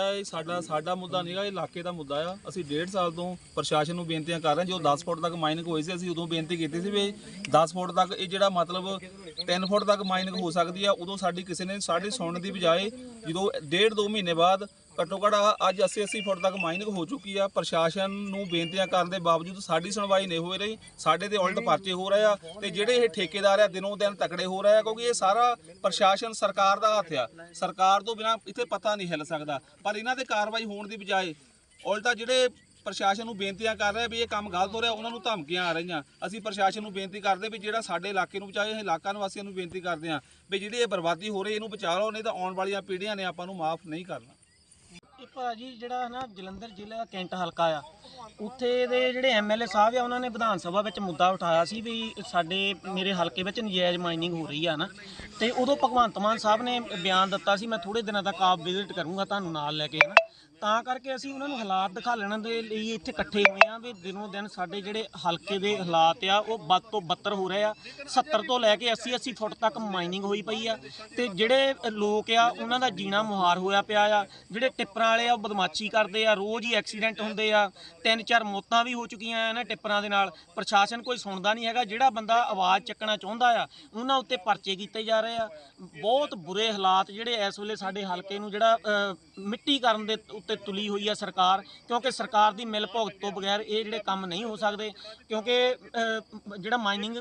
ਇਹ ਸਾਡਾ ਸਾਡਾ ਮੁੱਦਾ ਨਹੀਂਗਾ ਇਹ ਇਲਾਕੇ ਦਾ ਮੁੱਦਾ ਆ। ਅਸੀਂ ਡੇਢ ਸਾਲ ਤੋਂ ਪ੍ਰਸ਼ਾਸਨ ਨੂੰ ਬੇਨਤੀਆਂ ਕਰ ਰਹੇ ਹਾਂ। ਜਦੋਂ 10 ਫੁੱਟ ਤੱਕ ਮਾਈਨਿੰਗ ਹੋਈ ਸੀ, ਅਸੀਂ ਉਦੋਂ ਬੇਨਤੀ ਕੀਤੀ ਸੀ ਵੀ 10 ਫੁੱਟ ਤੱਕ ਇਹ ਜਿਹੜਾ ਮਤਲਬ 3 ਫੁੱਟ ਤੱਕ ਮਾਈਨਿੰਗ ਹੋ ਸਕਦੀ ਆ, ਉਦੋਂ ਸਾਡੀ ਕਿਸੇ ਨੇ ਸਾਡੀ ਸੁਣਨ ਦੀ ਬਜਾਏ ਜਦੋਂ ਡੇਢ ਦੋ ਮਹੀਨੇ ਬਾਅਦ ਘੱਟੋ ਘੱਟ ਅੱਜ 80 80 ਫੁੱਟ ਤੱਕ ਮਾਈਨਿੰਗ ਹੋ ਚੁੱਕੀ ਆ। ਪ੍ਰਸ਼ਾਸਨ ਨੂੰ ਬੇਨਤੀਆਂ ਕਰਨ ਦੇ ਬਾਵਜੂਦ ਸਾਡੀ ਸੁਣਵਾਈ ਨਹੀਂ ਹੋ ਰਹੀ। ਸਾਡੇ ਤੇ ਉਲਟ ਪਰਚੇ ਹੋ ਰਹੇ ਆ ਤੇ ਜਿਹੜੇ ਇਹ ਠੇਕੇਦਾਰ ਆ, ਦਿਨੋਂ ਦਿਨ ਤਕੜੇ ਹੋ ਰਹੇ ਆ, ਕਿਉਂਕਿ ਇਹ ਸਾਰਾ ਪ੍ਰਸ਼ਾਸਨ ਸਰਕਾਰ ਦਾ ਹੱਥ ਆ। ਸਰਕਾਰ ਤੋਂ ਬਿਨਾ ਇੱਥੇ ਪਤਾ ਨਹੀਂ ਹਿੱਲ ਸਕਦਾ। ਪਰ ਇਹਨਾਂ ਤੇ ਕਾਰਵਾਈ ਹੋਣ ਦੀ ਬਜਾਏ ਉਲਟਾ ਜਿਹੜੇ ਪ੍ਰਸ਼ਾਸਨ ਨੂੰ ਬੇਨਤੀਆਂ ਕਰ ਰਿਹਾ ਵੀ ਇਹ ਕੰਮ ਗਲਤ ਹੋ ਰਿਹਾ, ਉਹਨਾਂ ਨੂੰ ਧਮਕੀਆਂ ਆ ਰਹੀਆਂ। ਅਸੀਂ ਪ੍ਰਸ਼ਾਸਨ ਨੂੰ ਬੇਨਤੀ ਕਰਦੇ ਵੀ ਜਿਹੜਾ ਸਾਡੇ ਇਲਾਕੇ ਨੂੰ ਬਚਾਏ, ਇਹ ਇਲਾਕਾ ਨਿਵਾਸੀਆਂ ਨੂੰ ਬੇਨਤੀ ਕਰਦੇ ਆ ਵੀ ਜਿਹੜੀ ਇਹ ਬਰਬਾਦੀ ਹੋ ਰਹੀ, ਇਹਨੂੰ ਬਚਾ ਲਓ ਨਹੀਂ ਤਾਂ ਆਉਣ ਵਾਲੀਆਂ ਪੀੜ੍ਹੀਆਂ ਨੇ ਆਪਾਂ ਨੂੰ ਮਾਫ ਨਹੀਂ ਕਰਨਾ। ਭਾਜੀ ਜਿਹੜਾ ਹੈ ਨਾ ਜਲੰਧਰ ਜ਼ਿਲ੍ਹੇ ਦਾ ਕੈਂਟ ਹਲਕਾ ਆ, ਉੱਥੇ ਦੇ ਜਿਹੜੇ ਐਮਐਲਏ ਸਾਹਿਬ ਆ, ਉਹਨਾਂ ਨੇ ਵਿਧਾਨ ਸਭਾ ਵਿੱਚ ਮੁੱਦਾ ਉਠਾਇਆ ਸੀ ਵੀ ਸਾਡੇ ਮੇਰੇ ਹਲਕੇ ਵਿੱਚ ਨਜਾਇਜ਼ ਮਾਈਨਿੰਗ ਹੋ ਰਹੀ ਆ ਨਾ। ਤੇ ਉਦੋਂ ਭਗਵੰਤ ਮਾਨ ਸਾਹਿਬ ਨੇ ਬਿਆਨ ਦਿੱਤਾ ਸੀ, ਮੈਂ ਥੋੜੇ ਦਿਨਾਂ ਤੱਕ ਆਪ ਵਿਜ਼ਿਟ ਕਰੂੰਗਾ ਤੁਹਾਨੂੰ ਨਾਲ ਲੈ ਕੇ, ਹਨਾ। ਤਾਂ ਕਰਕੇ ਅਸੀਂ ਉਹਨਾਂ ਨੂੰ ਹਾਲਾਤ ਦਿਖਾਲਣ ਦੇ ਲਈ ਇੱਥੇ ਇਕੱਠੇ ਹੋਏ ਆ ਵੀ ਦਿਨੋਂ ਦਿਨ ਸਾਡੇ ਜਿਹੜੇ ਹਲਕੇ ਦੇ ਹਾਲਾਤ ਆ, ਉਹ ਵੱਧ ਤੋਂ ਬੱਤਰ ਹੋ ਰਹੇ ਆ। 70 ਤੋਂ ਲੈ ਕੇ 80 80 ਫੁੱਟ ਤੱਕ ਮਾਈਨਿੰਗ ਹੋਈ ਪਈ ਆ। ਤੇ ਜਿਹੜੇ ਲੋਕ ਆ, ਉਹਨਾਂ ਦਾ ਜੀਣਾ ਮੁਹਾਰ ਹੋਇਆ ਪਿਆ ਆ। ਜਿਹੜੇ ਟਿੱਪਰਾਂ ਵਾਲੇ ਆ, ਉਹ ਬਦਮਾਸ਼ੀ ਕਰਦੇ ਆ। ਰੋਜ਼ ਹੀ ਐਕਸੀਡੈਂਟ ਹੁੰਦੇ ਆ। ਤਿੰਨ ਚਾਰ ਮੌਤਾਂ ਵੀ ਹੋ ਚੁੱਕੀਆਂ ਆ ਨਾ ਟਿੱਪਰਾਂ ਦੇ ਨਾਲ। ਪ੍ਰਸ਼ਾਸਨ ਕੋਈ ਸੁਣਦਾ ਨਹੀਂ ਹੈਗਾ। ਜਿਹੜਾ ਬੰਦਾ ਆਵਾਜ਼ ਚੱਕਣਾ ਚਾਹੁੰਦਾ ਆ, ਉਹਨਾਂ ਉੱਤੇ ਪਰਚੇ ਕੀਤੇ ਜਾ ਰਹੇ ਆ। ਬਹੁਤ ਬੁਰੇ ਹਾਲਾਤ ਜਿਹੜੇ ਇਸ ਵੇਲੇ ਸਾਡੇ ਹਲਕੇ ਨੂੰ ਜਿਹੜਾ ਮਿੱਟੀ ਕਰਨ ਦੇ ਉੱਤੇ ਤੁਲੀ ਹੋਈ ਆ ਸਰਕਾਰ, ਕਿਉਂਕਿ ਸਰਕਾਰ ਦੀ ਮਿਲ ਭੁਗਤ ਤੋਂ ਬਗੈਰ ਇਹ ਜਿਹੜੇ ਕੰਮ ਨਹੀਂ ਹੋ ਸਕਦੇ, ਕਿਉਂਕਿ ਜਿਹੜਾ ਮਾਈਨਿੰਗ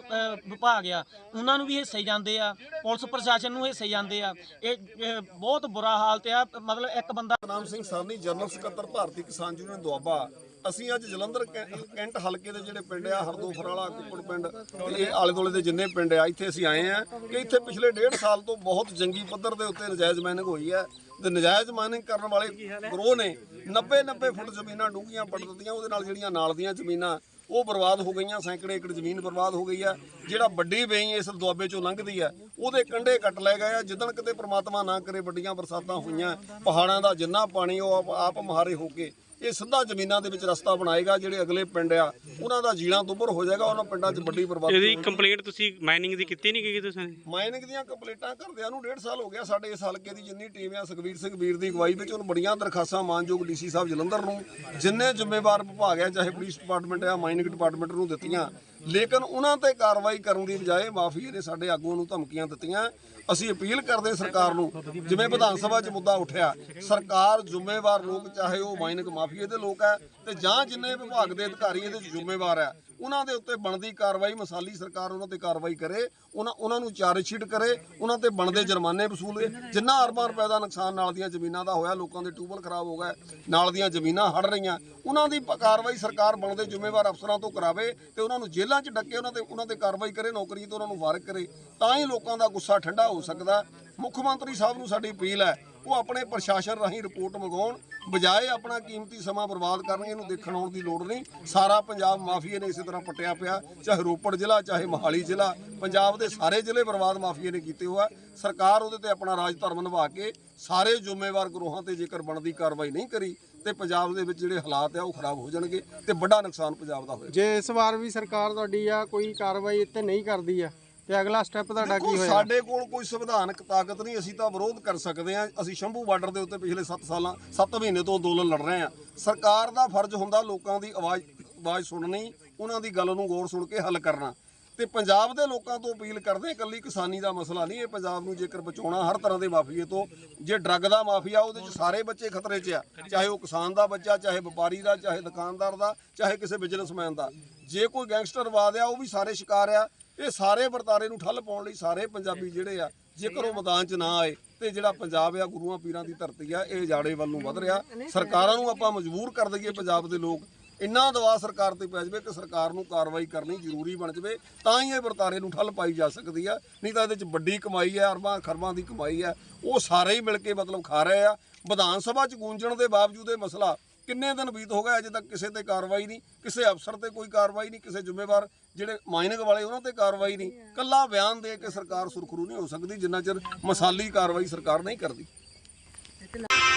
ਵਿਭਾਗ ਆ, ਉਹਨਾਂ ਨੂੰ ਵੀ ਹਿੱਸੇ ਜਾਂਦੇ ਆ, ਪੁਲਿਸ ਪ੍ਰਸ਼ਾਸਨ ਨੂੰ ਹਿੱਸੇ ਜਾਂਦੇ ਆ। ਇਹ ਬਹੁਤ ਬੁਰਾ ਹਾਲਤ ਆ। ਮਤਲਬ ਇੱਕ ਬੰਦਾ ਨਾਮ ਸਿੰਘ ਸਰਨੀ ਜਨਰਲ ਸਕੱਤਰ, ਭਾਰਤੀ ਕਿਸਾਨ ਯੂਨੀਅਨ ਦੁਆਬਾ। ਅਸੀਂ ਅੱਜ ਜਲੰਧਰ ਕੈ- ਕੈਂਟ ਹਲਕੇ ਦੇ ਜਿਹੜੇ ਪਿੰਡ ਆ ਹਰਦੋਫਰ ਵਾਲਾ ਕੁੱਕੜ ਪਿੰਡ ਤੇ ਇਹ ਆਲੇ ਦੁਆਲੇ ਦੇ ਜਿੰਨੇ ਪਿੰਡ ਆ, ਇੱਥੇ ਅਸੀਂ ਆਏ ਆ ਕਿ ਇੱਥੇ ਪਿਛਲੇ ਡੇਢ ਸਾਲ ਤੋਂ ਬਹੁਤ ਜੰਗੀ ਪੱਧਰ ਦੇ ਉੱਤੇ ਨਜਾਇਜ਼ ਮਾਈਨਿੰਗ ਹੋਈ ਹੈ ਤੇ ਨਜਾਇਜ਼ ਮਾਈਨਿੰਗ ਕਰਨ ਵਾਲੇ ਗਰੋਹ ਨੇ 90 90 ਫੁੱਟ ਜ਼ਮੀਨਾਂ ਡੂੰਘੀਆਂ ਪੱਟ ਦਿੱਤੀਆਂ, ਉਹਦੇ ਨਾਲ ਜਿਹੜੀਆਂ ਨਾਲ ਦੀਆਂ ਜ਼ਮੀਨਾਂ, ਉਹ ਬਰਬਾਦ ਹੋ ਗਈਆਂ ਸੈਂਕੜੇ ਏਕੜ ਜ਼ਮੀਨ ਬਰਬਾਦ ਹੋ ਗਈ ਆ। ਜਿਹੜਾ ਵੱਡੀ ਵੇਈ ਇਸ ਦੁਆਬੇ ਚੋਂ ਲੰਘਦੀ ਆ, ਉਹਦੇ ਕੰਢੇ ਕੱਟ ਲਏ ਗਏ ਆ, ਜਿੱਦਣ ਕਿਤੇ ਪ੍ਰਮਾਤਮਾ ਨਾ ਕਰੇ ਵੱਡੀਆਂ ਬਰਸਾਤਾਂ ਹੋਈਆਂ, ਪਹਾੜਾਂ ਦਾ ਜਿੰਨਾ ਪਾਣੀ ਉਹ ਆਪ- ਆਪ ਮਹਾਰੇ ਹੋ ਕੇ ਇਹ ਸਿੱਧਾ ਜ਼ਮੀਨਾਂ ਦੇ ਵਿੱਚ ਰਸਤਾ ਬਣਾਏਗਾ ਜਿਹੜੇ ਅਗਲੇ ਪਿੰਡ ਆ ਉਹਨਾਂ ਦਾ ਜੀਣਾ ਦੁੱਭਰ ਹੋ ਜਾਏਗਾ ਉਹਨਾਂ ਪਿੰਡਾਂ 'ਚ ਵੱਡੀ ਬਰਬਾਦੀ ਇਹਦੀ ਕੰਪਲੇਂਟ ਤੁਸੀਂ ਮਾਈਨਿੰਗ ਦੀ ਕੀਤੀ ਨਹੀਂ ਗਈ ਤੁਸੀਂ ਮਾਈਨਿੰਗ ਦੀਆਂ ਕੰਪਲੀਟਾਂ ਕਰਦਿਆਂ ਨੂੰ ਡੇਢ ਸਾਲ ਹੋ ਗਿਆ ਸਾਡੇ ਇਸ ਹਲਕੇ ਦੀ ਜਿੰਨੀ ਟੀਮ ਆ ਸੁਖਵੀਰ ਸਿੰਘ ਵੀਰ ਦੀ ਅਗਵਾਈ ਵਿੱਚ ਉਹਨੂੰ ਬੜੀਆਂ ਦਰਖਾਸਤਾਂ ਮਾਨਯੋਗ ਡੀਸੀ ਸਾਹਿਬ ਜਲੰਧਰ ਨੂੰ ਜਿੰਨੇ ਜ਼ਿੰਮੇਵਾਰ ਵਿਭਾਗ ਆ ਚਾਹੇ ਪੁਲਿਸ ਡਿਪਾਰਟਮੈਂਟ ਆ ਮਾਈਨਿੰਗ ਡਿਪਾਰਟਮੈਂਟ ਨੂੰ ਦਿੱਤੀਆਂ ਲੇਕਿਨ ਉਹਨਾਂ ਤੇ ਕਾਰਵਾਈ ਕਰਨ ਦੀ ਬਜਾਏ ਮਾਫੀਏ ਨੇ ਸਾਡੇ ਆਗੂਆਂ ਨੂੰ ਧਮਕੀਆਂ ਦਿੱਤੀਆਂ। ਅਸੀਂ ਅਪੀਲ ਕਰਦੇ ਸਰਕਾਰ ਨੂੰ, ਜਿਵੇਂ ਵਿਧਾਨ ਸਭਾ 'ਚ ਮੁੱਦਾ ਉੱਠਿਆ, ਸਰਕਾਰ ਜ਼ਿੰਮੇਵਾਰ ਲੋਕ ਚਾਹੇ ਉਹ ਮਾਈਨਿੰਗ ਮਾਫੀਏ ਦੇ ਲੋਕ ਹੈ ਤੇ ਜਾਂ ਜਿੰਨੇ ਵਿਭਾਗ ਦੇ ਅਧਿਕਾਰੀ ਇਹਦੇ 'ਚ ਜ਼ਿੰਮੇਵਾਰ ਹੈ। ਉਹਨਾਂ ਦੇ ਉੱਤੇ ਬਣਦੀ ਕਾਰਵਾਈ, ਮਸਾਲੀ ਸਰਕਾਰ ਉਹਨਾਂ ਤੇ ਕਾਰਵਾਈ ਕਰੇ, ਉਹਨਾਂ ਉਹਨਾਂ ਨੂੰ ਚਾਰਜ ਸ਼ੀਟ ਕਰੇ, ਉਹਨਾਂ ਤੇ ਬਣਦੇ ਜੁਰਮਾਨੇ ਵਸੂਲੇ ਜਿੰਨਾ ਅਰਬਾਂ ਰੁਪਏ ਦਾ ਨੁਕਸਾਨ ਨਾਲ ਦੀਆਂ ਜ਼ਮੀਨਾਂ ਦਾ ਹੋਇਆ, ਲੋਕਾਂ ਦੇ ਟਿਊਬਲ ਖਰਾਬ ਹੋ ਗਏ, ਨਾਲ ਦੀਆਂ ਜ਼ਮੀਨਾਂ ਹੜ ਰਹੀਆਂ। ਉਹਨਾਂ ਦੀ ਕਾਰਵਾਈ ਸਰਕਾਰ ਬਣਦੇ ਜ਼ਿੰਮੇਵਾਰ ਅਫਸਰਾਂ ਤੋਂ ਕਰਾਵੇ ਤੇ ਉਹਨਾਂ ਨੂੰ ਜੇਲ੍ਹਾਂ 'ਚ ਡੱਕੇ, ਉਹਨਾਂ ਤੇ ਉਹਨਾਂ ਤੇ ਕਾਰਵਾਈ ਕਰੇ, ਨੌਕਰੀ ਤੋਂ ਉਹਨਾਂ ਨੂੰ ਵਾਰਕ ਕਰੇ। ਤਾਂ ਹੀ ਲੋਕਾਂ ਦਾ ਗੁੱਸਾ ਠੰਡਾ ਹੋ ਸਕਦਾ। ਮੁੱਖ ਮੰਤਰੀ ਸਾਹਿਬ ਨੂੰ ਸਾਡੀ ਅਪੀਲ ਹੈ ਉਹ ਆਪਣੇ ਪ੍ਰਸ਼ਾਸਨ ਰਾਹੀਂ ਰਿਪੋਰਟ ਮੰਗਾਉਣ ਬਜਾਏ ਆਪਣਾ ਕੀਮਤੀ ਸਮਾਂ ਬਰਬਾਦ ਕਰਨਗੇ, ਇਹਨੂੰ ਦੇਖਣ ਆਉਣ ਦੀ ਲੋੜ ਨਹੀਂ। ਸਾਰਾ ਪੰਜਾਬ ਮਾਫੀਏ ਨੇ ਇਸੇ ਤਰ੍ਹਾਂ ਪੱਟਿਆ ਪਿਆ, ਚਾਹੇ ਰੋਪੜ ਜ਼ਿਲ੍ਹਾ, ਚਾਹੇ ਮੋਹਾਲੀ ਜ਼ਿਲ੍ਹਾ। ਪੰਜਾਬ ਦੇ ਸਾਰੇ ਜ਼ਿਲ੍ਹੇ ਬਰਬਾਦ ਮਾਫੀਏ ਨੇ ਕੀਤੇ ਹੋਆ ਸਰਕਾਰ ਉਹਦੇ ਤੇ ਆਪਣਾ ਰਾਜ ਧਰਮ ਨਿਭਾ ਕੇ ਸਾਰੇ ਜ਼ਿੰਮੇਵਾਰ ਗਰੋਹਾਂ ਤੇ ਜੇਕਰ ਬਣਦੀ ਕਾਰਵਾਈ ਨਹੀਂ ਕਰੀ, ਤੇ ਪੰਜਾਬ ਦੇ ਵਿੱਚ ਜਿਹੜੇ ਹਾਲਾਤ ਆ ਉਹ ਖਰਾਬ ਹੋ ਜਾਣਗੇ ਤੇ ਵੱਡਾ ਨੁਕਸਾਨ ਪੰਜਾਬ ਦਾ ਹੋਏਗਾ। ਜੇ ਇਸ ਵਾਰ ਵੀ ਸਰਕਾਰ ਤੁਹਾਡੀ ਆ, ਕੋਈ ਕਾਰਵਾਈ ਇੱਥੇ ਨਹੀਂ ਕਰਦੀ ਆ ਤੇ ਅਗਲਾ ਸਟੈਪ ਤੁਹਾਡਾ ਕੀ ਦੇਖੋ, ਹੋਏਗਾ? ਸਾਡੇ ਕੋਲ ਕੋਈ ਸੰਵਿਧਾਨਕ ਤਾਕਤ ਨਹੀਂ ਅਸੀਂ ਤਾਂ ਵਿਰੋਧ ਕਰ ਸਕਦੇ ਹਾਂ। ਅਸੀਂ ਸ਼ੰਭੂ ਬਾਰਡਰ ਦੇ ਉੱਤੇ ਪਿਛਲੇ 7 ਸਾਲਾਂ 7 ਮਹੀਨੇ ਤੋਂ ਅੰਦੋਲਨ ਲੜ ਰਹੇ ਹਾਂ। ਸਰਕਾਰ ਦਾ ਫਰਜ਼ ਹੁੰਦਾ ਲੋਕਾਂ ਦੀ ਆਵਾਜ਼ ਆਵਾਜ਼ ਸੁਣਨੀ ਉਹਨਾਂ ਦੀ ਗੱਲ ਨੂੰ ਗੌਰ ਸੁਣ ਕੇ ਹੱਲ ਕਰਨਾ। ਤੇ ਪੰਜਾਬ ਦੇ ਲੋਕਾਂ ਤੋਂ ਅਪੀਲ ਕਰਦੇ ਇਕੱਲੀ ਕਿਸਾਨੀ ਦਾ ਮਸਲਾ ਨਹੀਂ ਇਹ ਪੰਜਾਬ ਨੂੰ ਜੇਕਰ ਬਚਾਉਣਾ ਹਰ ਤਰ੍ਹਾਂ ਦੇ ਮਾਫੀਏ ਤੋਂ ਜੇ ਡਰੱਗ ਦਾ ਮਾਫੀਆ ਉਹਦੇ ਚ ਸਾਰੇ ਬੱਚੇ ਖਤਰੇ 'ਚ ਆ। ਚਾਹੇ ਉਹ ਕਿਸਾਨ ਦਾ ਬੱਚਾ ਚਾਹੇ ਵਪਾਰੀ ਦਾ ਚਾਹੇ ਦੁਕਾਨਦਾਰ ਦਾ ਚਾਹੇ ਕਿਸੇ ਬਿਜ਼ਨਸਮੈਨ ਦਾ। ਜੇ ਕੋਈ ਗੈਂਗਸਟਰਵਾਦ ਆ ਉਹ ਵੀ ਸਾਰੇ ਸ਼ਿਕਾਰ ਆ। ਇਹ ਸਾਰੇ ਵਰਤਾਰੇ ਨੂੰ ਠੱਲ ਪਾਉਣ ਲਈ ਸਾਰੇ ਪੰਜਾਬੀ ਜਿਹੜੇ ਆ ਜੇਕਰ ਉਹ ਮੈਦਾਨ 'ਚ ਨਾ ਆਏ ਤੇ ਜਿਹੜਾ ਪੰਜਾਬ ਆ, ਗੁਰੂਆਂ ਪੀਰਾਂ ਦੀ ਧਰਤੀ ਆ, ਇਹ ਜਾੜੇ ਵੱਲ ਨੂੰ ਵਧ ਰਿਹਾ। ਸਰਕਾਰਾਂ ਨੂੰ ਆਪਾਂ ਮਜਬੂਰ ਕਰ ਦਈਏ ਪੰਜਾਬ ਦੇ ਲੋਕ। ਇੰਨਾ ਦਬਾਅ ਸਰਕਾਰ ਤੇ ਪੈ ਜਾਵੇ ਕਿ ਸਰਕਾਰ ਨੂੰ ਕਾਰਵਾਈ ਕਰਨੀ ਜ਼ਰੂਰੀ ਬਣ ਜਾਵੇ, ਤਾਂ ਹੀ ਇਹ ਵਰਤਾਰੇ ਨੂੰ ਠੱਲ ਪਾਈ ਜਾ ਸਕਦੀ ਆ। ਨਹੀਂ ਤਾਂ ਇਹਦੇ 'ਚ ਵੱਡੀ ਕਮਾਈ ਹੈ ਅਰਬਾਂ, ਖਰਬਾਂ ਦੀ ਕਮਾਈ ਹੈ ਉਹ ਸਾਰੇ ਹੀ ਮਿਲ ਕੇ ਮਤਲਬ ਖਾ ਰਹੇ ਆ। ਵਿਧਾਨ ਸਭਾ 'ਚ ਗੂੰਜਣ ਦੇ ਬਾਵਜੂਦ ਇਹ ਮਸਲਾ ਕਿੰਨੇ ਦਿਨ ਬੀਤ ਹੋ ਗਏ ਅਜੇ ਤੱਕ ਕਿਸੇ ਤੇ ਕਾਰਵਾਈ ਨਹੀਂ ਕਿਸੇ ਅਫਸਰ ਤੇ ਕੋਈ ਕਾਰਵਾਈ ਨਹੀਂ ਕਿਸੇ ਜ਼ਿੰਮੇਵਾਰ ਜਿਹੜੇ ਮਾਈਨਿੰਗ ਵਾਲੇ ਉਹਨਾਂ ਤੇ ਕਾਰਵਾਈ ਨਹੀਂ ਕੱਲਾ ਬਿਆਨ ਦੇ ਕੇ ਸਰਕਾਰ ਸੁਰਖਰੂ ਨਹੀਂ ਹੋ ਸਕਦੀ ਜਿੰਨਾ ਚਿਰ ਮਸਾਲੀ ਕਾਰਵਾਈ ਸਰਕਾਰ ਨਹੀਂ ਕਰਦੀ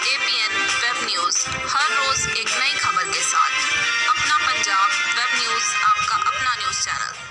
एपीएन वेब न्यूज हर रोज एक नई खबर के साथ अपना पंजाब वेब न्यूज आपका अपना न्यूज चैनल